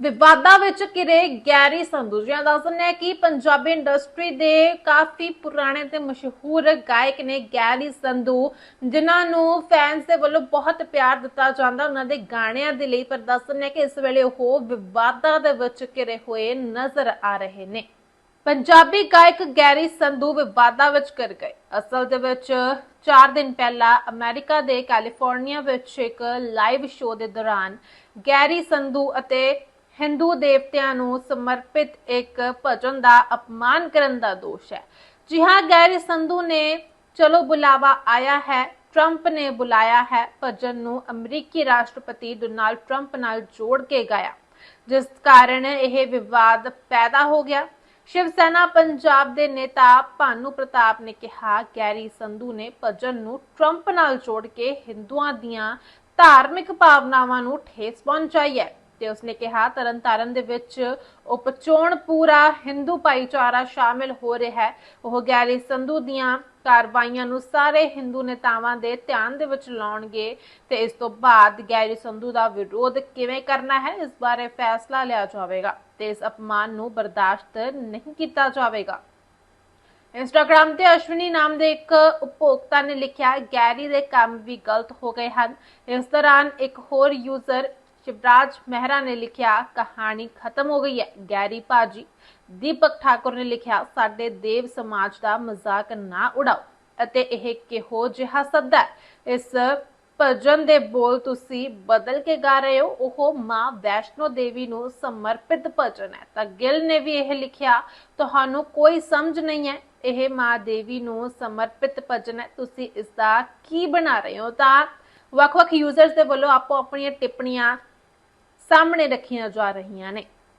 ਵਿਵਾਦਾਂ ਵਿੱਚ ਘਿਰੇ ਗੈਰੀ ਸੰਧੂ ਜੀ ਦੱਸਦੇ ਹੈ ਕਿ ਪੰਜਾਬੀ ਇੰਡਸਟਰੀ ਦੇ ਕਾਫੀ ਪੁਰਾਣੇ ਤੇ ਮਸ਼ਹੂਰ ਗਾਇਕ ਨੇ ਗੈਰੀ ਸੰਧੂ, ਜਿਨ੍ਹਾਂ ਨੂੰ ਫੈਨਸ ਦੇ ਵੱਲੋਂ ਬਹੁਤ ਪਿਆਰ ਦਿੱਤਾ ਜਾਂਦਾ, ਉਹਨਾਂ ਦੇ ਗਾਣਿਆਂ ਦੇ ਲਈ। ਪਰ ਦੱਸਦੇ ਕਿ ਇਸ ਵੇਲੇ ਉਹ ਵਿਵਾਦਾਂ ਦੇ ਵਿੱਚ ਘਿਰੇ ਹੋਏ ਨਜ਼ਰ ਆ ਰਹੇ ਨੇ। ਪੰਜਾਬੀ ਗਾਇਕ ਗੈਰੀ ਸੰਧੂ ਵਿਵਾਦਾਂ ਵਿੱਚ ਕਰ ਗਏ। ਅਸਲ ਦੇ ਵਿੱਚ 4 ਦਿਨ ਪਹਿਲਾਂ ਅਮਰੀਕਾ ਦੇ ਕੈਲੀਫੋਰਨੀਆ ਵਿੱਚ ਇੱਕ ਲਾਈਵ ਸ਼ੋਅ ਦੇ ਦੌਰਾਨ ਗੈਰੀ ਸੰਧੂ ਅਤੇ ਹਿੰਦੂ ਦੇਵਤਿਆਂ ਨੂੰ ਸਮਰਪਿਤ ਇੱਕ ਭਜਨ ਦਾ ਅਪਮਾਨ ਕਰਨ ਦਾ ਦੋਸ਼ ਹੈ। ਜੀ ਹਾਂ ਗੈਰੀ ਸੰਧੂ ਨੇ ਚਲੋ ਬੁਲਾਵਾ ਆਇਆ ਹੈ, ਟਰੰਪ ਨੇ ਬੁਲਾਇਆ ਹੈ, ਭਜਨ ਨੂੰ ਅਮਰੀਕੀ ਰਾਸ਼ਟਰਪਤੀ ਡੋਨਾਲਡ ਟਰੰਪ ਨਾਲ ਜੋੜ ਕੇ ਗਾਇਆ। ਜਿਸ ਕਾਰਨ ਇਹ ਵਿਵਾਦ ਪੈਦਾ ਹੋ ਗਿਆ। ਸ਼ਿਵ ਸੈਨਾ ਪੰਜਾਬ ਦੇ ਨੇਤਾ ਭਾਨੂ ਪ੍ਰਤਾਪ ਨੇ ਕਿਹਾ, ਗੈਰੀ ਸੰਧੂ ਨੇ ਭਜਨ ਨੂੰ ਟਰੰਪ ਨਾਲ ਜੋੜ ਕੇ ਹਿੰਦੂਆਂ ਦੀਆਂ ਧਾਰਮਿਕ ਭਾਵਨਾਵਾਂ ਨੂੰ ਠੇਸ ਪਹੁੰਚਾਈ ਹੈ। ਤੇ ਉਸਨੇ ਕਿਹਾ, ਤਰਨਤਾਰਨ ਦੇ ਵਿੱਚ ਉਪਚੋਣ ਪੂਰਾ ਹਿੰਦੂ ਭਾਈਚਾਰਾ ਸ਼ਾਮਿਲ ਹੋ ਰਿਹਾ ਹੈ। ਉਹ ਗੈਰੀ ਸੰਧੂ ਦੀਆਂ ਕਾਰਵਾਈਆਂ ਨੂੰ ਸਾਰੇ ਹਿੰਦੂ ਨੇਤਾਵਾਂ ਦੇ ਧਿਆਨ ਦੇ ਵਿੱਚ ਲਾਉਣਗੇ ਤੇ ਇਸ ਤੋਂ ਬਾਅਦ ਗੈਰੀ ਸੰਧੂ ਦਾ ਵਿਰੋਧ ਕਿਵੇਂ ਕਰਨਾ ਹੈ, ਇਸ ਬਾਰੇ ਫੈਸਲਾ ਲਿਆ ਜਾਵੇਗਾ ਤੇ ਇਸ ਅਪਮਾਨ ਨੂੰ ਬਰਦਾਸ਼ਤ ਨਹੀਂ ਕੀਤਾ ਜਾਵੇਗਾ। ਇੰਸਟਾਗ੍ਰam ਤੇ ਅਸ਼ਵਨੀ ਨਾਮ ਦੇ ਇੱਕ ਉਪਭੋਗਤਾ ਨੇ ਲਿਖਿਆ, ਗੈਰੀ ਦੇ ਕੰਮ ਵੀ ਗਲਤ ਹੋ ਗਏ ਹਨ। ਇਸ ਦੌਰਾਨ ਇੱਕ ਹੋਰ ਯੂਜ਼ਰ ਸ਼ਿਵਰਾਜ ਮਹਿਰਾ ਨੇ ਲਿਖਿਆ, ਕਹਾਣੀ ਖਤਮ ਹੋ ਗਈ ਹੈ। ਗੈਰੀ ਭਾਜੀ, ਦੀਪਕ ਠਾਕੁਰ ਨੇ ਲਿਖਿਆ, ਸਾਡੇ ਦੇਵ ਸਮਾਜ ਦਾ ਮਜ਼ਾਕ ਨਾ ਉਡਾਓ। ਅਤੇ ਇਹ ਕਿਹੋ ਜਿਹਾ ਸੱਦਾ ਹੈ? ਇਸ ਭਜਨ ਦੇ ਬੋਲ ਤੁਸੀਂ ਬਦਲ ਕੇ ਗਾ ਰਹੇ ਹੋ? ਉਹ ਮਾਂ ਵੈਸ਼ਨੋ ਦੇਵੀ ਨੂੰ ਸਮਰਪਿਤ ਭਜਨ ਹੈ। ਤਾਂ ਗਿਲ ਨੇ ਵੀ ਇਹ ਲਿਖਿਆ, ਤੁਹਾਨੂੰ ਕੋਈ ਸਮਝ ਨਹੀਂ ਹੈ। ਇਹ ਮਾਂ ਦੇਵੀ ਨੂੰ ਸਮਰਪਿਤ ਭਜਨ ਹੈ। ਤੁਸੀਂ ਇਸ ਦਾ ਕੀ ਬਣਾ ਰਹੇ ਹੋ? ਤਾਂ ਵੱਖ-ਵੱਖ ਯੂਜ਼ਰਸ ਦੇ ਵੱਲੋਂ ਆਪੋ ਆਪਣੀਆਂ ਟਿੱਪਣੀਆਂ ਸਾਹਮਣੇ ਰੱਖੀਆਂ ਜਾ ਰਹੀਆਂ ਨੇ।